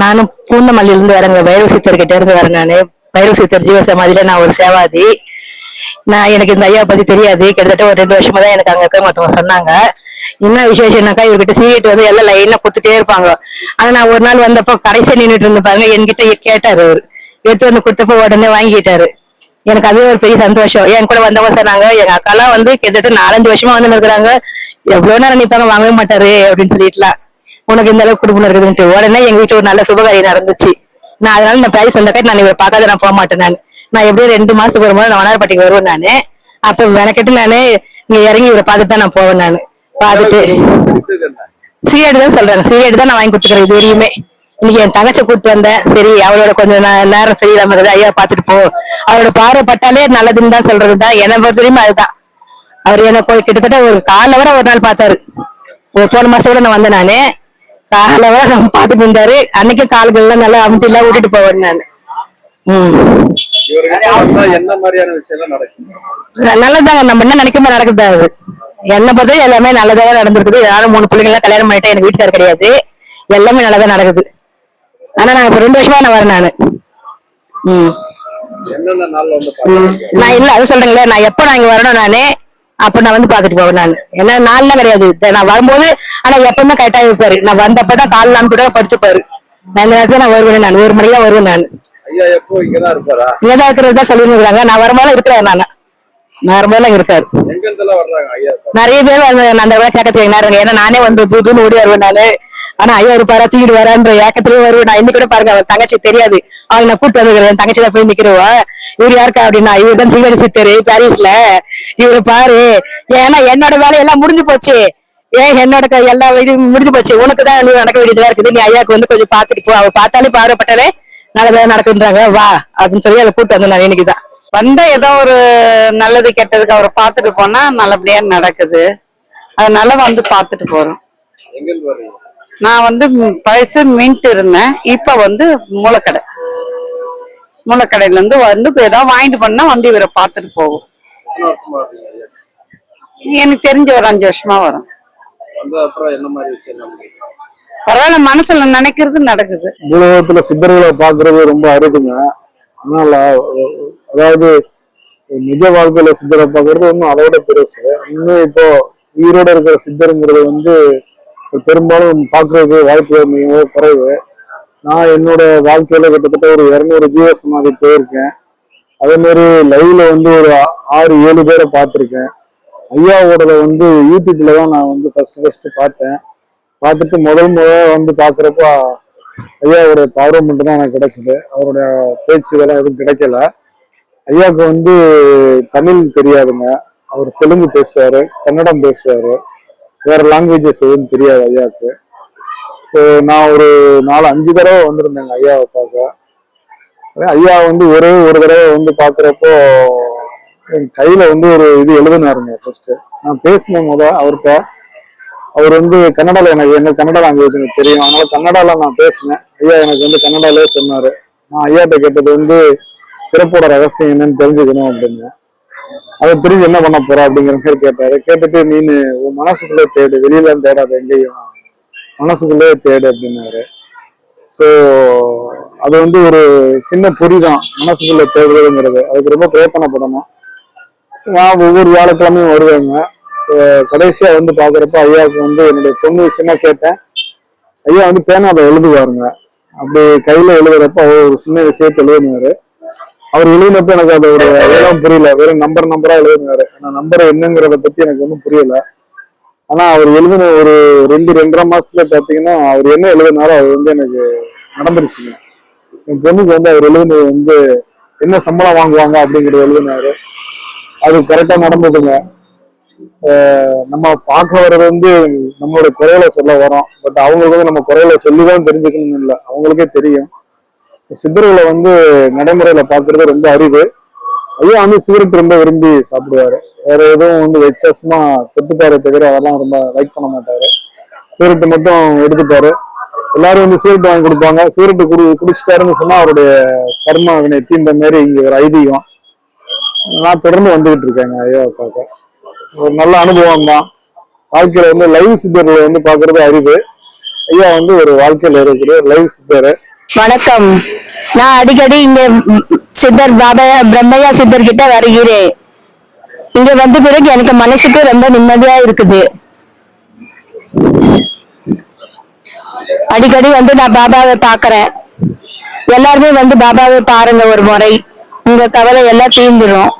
நானும் பூந்தமல்லியில இருந்து வரேங்க பைரவ சித்தர்கிட்ட இருந்து வரேன் நானு. பைரவ சித்தர் ஜீவ சமாதியில நான் ஒரு சேவாதி. நான் எனக்கு இந்த ஐயா பத்தி தெரியாது. கிட்டத்தட்ட ஒரு ரெண்டு வருஷமா தான் எனக்கு அங்க இருக்க மத்தவங்க சொன்னாங்க. என்ன விசேஷம்னாக்கா இவர்கிட்ட சீட்டு வந்து எல்லாம் லைனா கொடுத்துட்டே இருப்பாங்க. ஆனா நான் ஒரு நாள் வந்தப்போ கடைசியா நின்றுட்டு இருந்து பாருங்க என்கிட்ட கேட்டாரு அவரு. எடுத்து வந்து கொடுத்தப்போ உடனே வாங்கிட்டாரு. எனக்கு அது ஒரு பெரிய சந்தோஷம். என் கூட வந்தவங்க சொன்னாங்க எங்க அக்காலாம் வந்து கிட்டத்தட்ட நாலஞ்சு வருஷமா வந்து இருக்கிறாங்க எவ்வளவு நேரம் நிப்பாங்க? வாங்கவே மாட்டாரு அப்படின்னு சொல்லிட்டுலாம். உனக்கு இந்த அளவுக்கு குடும்பம் இருக்குதுன்ட்டு உடனே எங்க வீட்டுல ஒரு நல்ல சுபகாரியம் நடந்துச்சு. நான் அதனால நான் பிரைஸ் வந்தக்கா நான் இவரை பார்க்காத நான் போக மாட்டேன் நான். நான் எப்படியும் ரெண்டு மாசத்துக்கு ஒரு முறை நான் வனாரப்பட்டிக்கு வருவேன் நானு. அப்ப மெனக்கெட்டு நானு இங்க இறங்கி இவரை பார்த்துட்டு தான் நான் போவேன் நானு. பார்த்துட்டு சீரியட் தான் சொல்றேன். சீரியட் தான் நான் வாங்கி கொடுத்துக்கிறேன் இது வரையுமே. இன்னைக்கு என் தங்கச்சை கூப்பிட்டு வந்தேன். சரி அவளோட கொஞ்சம் நே- நேரம் சரியில்லாம இருக்குது. ஐயா பார்த்துட்டு போ. அவரோட பார்வை பட்டாலே நல்லதுன்னு தான் சொல்றது தான். என்னை பொறுத்த வரையும் அதுதான். அவர் என்ன கிட்டத்தட்ட ஒரு காலை வர ஒரு நாள் பார்த்தாரு. ஒரு போன மாசம் கூட நான் வந்தேன் நானு. காலை வரை நம்ம பார்த்துட்டு இருந்தாரு. அன்னைக்கு கால்கள்லாம் நல்லா அமைச்சு எல்லாம் விட்டுட்டு போவேன் நான். நல்லதாங்க நம்ம என்ன நினைக்காம நடக்குது அது. என்னை பொறுத்தவரை எல்லாமே நல்லதாக நடந்திருக்குது. யாரும் மூணு பிள்ளைங்க எல்லாம் கல்யாணம் பண்ணிட்டேன் எனக்கு வீட்டுக்கார கிடையாது. எல்லாமே நல்லதா நடக்குது. ஆனா நான் இப்ப ரெண்டு வருஷமா நான் வரேன் நானு. நான் இல்ல அது சொல்றேங்களே நான் எப்ப நான் இங்க வரணும் நானு அப்ப நான் வந்து பாத்துட்டு போவேன் நான். ஏன்னா நாள்லாம் கிடையாது. நான் வரும்போது ஆனா எப்பவுமே கரெக்டா இருப்பாரு. நான் வந்தப்பதான் கால் நாள் கூட படிச்சுப்பாரு. நான் இந்த நேரத்துல நான் வருவேன் நான். ஒரு மணிக்கு தான் வருவேன் நான். இங்கதான் இருக்கிறது தான் சொல்லிருக்காங்க நான் வரும்போது இருக்கிறேன் நான். இருக்காரு. நிறைய பேர் அந்த கேட்கறதுக்கு நேரம் ஏன்னா நானே வந்து தூதுன்னு ஓடி வருவேன் நானு. ஆனா ஐயா இருப்பாரா தூக்கிட்டு வரான்ற ஏக்கத்திலேயே வருவேன். நான் இன்னைக்கு கூட பாருங்க அவன் தங்கச்சி தெரியாது. அவங்க நான் கூப்பிட்டு வந்துக்கிறேன் தங்கச்சி தான் போய் நிக்கிறவா? இவர் யாருக்கா அப்படின்னா இவர் தான் சீவடி சித்தரு பாரிஸ்ல. இவரு பாரு. ஏன்னா என்னோட வேலையெல்லாம் முடிஞ்சு போச்சு. ஏன் என்னோட க- எல்லா வீடும் முடிஞ்சு போச்சு. உனக்கு தான் நீ நடக்க வேண்டியதா இருக்குது. நீ ஐயாக்கு வந்து கொஞ்சம் பாத்துட்டு போ. அவ பார்த்தாலே பாடுபட்டாலே நல்லதா நடக்குன்றாங்க. வா அப்படின்னு சொல்லி அதை கூப்பிட்டு வந்து நான் இன்னைக்குதான். வந்தா ஏதோ ஒரு நல்லது கெட்டதுக்கு அவரை பாத்துட்டு போனா நல்லபடியா நடக்குது. அதனால வந்து பாத்துட்டு போறோம். நான் வந்து பழசு மின்ட் இருந்தேன். இப்ப வந்து மூலக்கடை மூலக்கடையில இருந்து வந்து ஏதாவது வாங்கிட்டு பண்ணா வந்து இவரை பாத்துட்டு போகும் எனக்கு தெரிஞ்ச ஒரு அஞ்சு வருஷமா வரும். என்ன மாதிரி விஷயம் பரவாயில்ல மனசுல நினைக்கிறது நடக்குது. பூலோகத்துல சித்தர்களை பாக்குறது ரொம்ப அருதுங்க. அதனால அதாவது நிஜ வாழ்க்கையில சித்தரை பாக்குறது இன்னும் அதோட பெருசு. இன்னும் இப்போ உயிரோட இருக்கிற சித்தருங்கிறது வந்து பெரும்பாலும் பாக்குறதுக்கு வாய்ப்பு மிகவும் குறைவு. நான் என்னோட வாழ்க்கையில கிட்டத்தட்ட ஒரு இருநூறு ஜீவ சமாதி போயிருக்கேன். அதே மாதிரி லைவ்ல வந்து ஒரு ஆறு ஏழு பேரை பார்த்துருக்கேன். ஐயாவோடத வந்து யூடியூப்ல தான் நான் வந்து ஃபர்ஸ்ட் ஃபர்ஸ்ட் பார்த்தேன். பார்த்துட்டு முதல் முதல் வந்து பார்க்குறப்போ ஐயாவோட பார்வை மட்டும் தான் எனக்கு கிடைச்சிது. அவருடைய பேச்சுகள்லாம் எதுவும் கிடைக்கல. ஐயாவுக்கு வந்து தமிழ் தெரியாதுங்க. அவர் தெலுங்கு பேசுவார் கன்னடம் பேசுவார். வேற லாங்குவேஜஸ் எதுவும் தெரியாது ஐயாவுக்கு. ஸோ நான் ஒரு நாலு அஞ்சு தடவை வந்திருந்தேங்க ஐயாவை பார்க்க. ஐயா வந்து ஒரே ஒரு தடவை வந்து பார்க்குறப்போ கையில வந்து ஒரு இது எழுதினாருங்க ஃபர்ஸ்ட் நான் பேசினேன் முத அவர்கிட்ட அவர் வந்து கன்னடால எனக்கு என்ன கன்னடா லாங்குவேஜ் எனக்கு தெரியும். அதனால கன்னடால நான் பேசினேன். ஐயா எனக்கு வந்து கன்னடாலே சொன்னாரு. நான் ஐயாட்ட கேட்டது வந்து பிறப்போட ரகசியம் என்னன்னு தெரிஞ்சுக்கணும் அப்படின்னு. அதை தெரிஞ்சு என்ன பண்ண போற அப்படிங்கிற மாதிரி கேட்டாரு. கேட்டுட்டு நீனு உன் மனசுக்குள்ளே தேடு. வெளியில தேடாத எங்கேயும். மனசுக்குள்ளே தேடு அப்படின்னாரு. ஸோ அது வந்து ஒரு சின்ன பொறி தான் மனசுக்குள்ள தேடுறதுங்கிறது. அதுக்கு ரொம்ப பிரயத்தனப்படணும். நான் ஒவ்வொரு வியாழக்கிழமையும் வருவேங்க. கடைசியாக கடைசியா வந்து பாக்குறப்ப ஐயாவுக்கு வந்து என்னுடைய பொண்ணு விஷயமா கேட்டேன். ஐயா வந்து பேனால எழுதுவாருங்க. அப்படி கையில எழுதுறப்ப அவர் ஒரு சின்ன விஷயத்தை எழுதினாரு. அவர் எழுதினப்ப எனக்கு அதோட எல்லாம் புரியல. வெறும் நம்பர் நம்பரா எழுதினாரு. ஆனா நம்பர் என்னங்கிறத பத்தி எனக்கு ஒன்றும் புரியல. ஆனா அவர் எழுதின ஒரு ரெண்டு ரெண்டரை மாசத்துல பாத்தீங்கன்னா அவர் என்ன எழுதினாரோ அது வந்து எனக்கு நடந்துருச்சுங்க. என் பொண்ணுக்கு வந்து அவர் எழுதினது வந்து என்ன சம்பளம் வாங்குவாங்க அப்படிங்கிறது எழுதினாரு. அது கரெக்டா நடந்ததுங்க. நம்ம பார்க்க வர்றது வந்து நம்மளோட குறையில சொல்ல வரோம் பட் அவங்களுக்கு வந்து நம்ம குறையில சொல்லிதான் தெரிஞ்சுக்கணும்னு இல்லை. அவங்களுக்கே தெரியும். ஸோ சித்தர்களை வந்து நடைமுறையில பாக்குறது ரொம்ப அரிது. ஐயா வந்து சிகரெட் ரொம்ப விரும்பி சாப்பிடுவாரு. வேற எதுவும் வந்து வித்தியாசமா தொட்டுப்பாரு தவிர அதெல்லாம் ரொம்ப லைக் பண்ண மாட்டாரு. சிகரெட் மட்டும் எடுத்துப்பாரு. எல்லாரும் வந்து சிகரெட் வாங்கி கொடுப்பாங்க. சிகரெட் குடி குடிச்சிட்டாருன்னு சொன்னா அவருடைய கர்ம வினை தீண்ட மாதிரி இங்க ஒரு ஐதீகம். நான் தொடர்ந்து வந்துகிட்டு இருக்கேங்க ஐயாவை பார்க்க. ஒரு நல்ல அனுபவம் தான். வாழ்க்கையில வந்து லைவ் சித்தர்களை வந்து பாக்குறது அறிவு. ஐயா வந்து ஒரு வாழ்க்கையில இருக்கிற லைவ் சித்தர் வணக்கம். நான் அடிக்கடி இங்க சித்தர் பாபா பிரம்மையா சித்தர் கிட்ட வருகிறேன். இங்க வந்த பிறகு எனக்கு மனசுக்கு ரொம்ப நிம்மதியா இருக்குது. அடிக்கடி வந்து நான் பாபாவை பாக்குறேன் எல்லாருமே வந்து பாபாவை பாருங்க ஒரு முறை. உங்க கவலை எல்லாம் தீர்ந்துடும்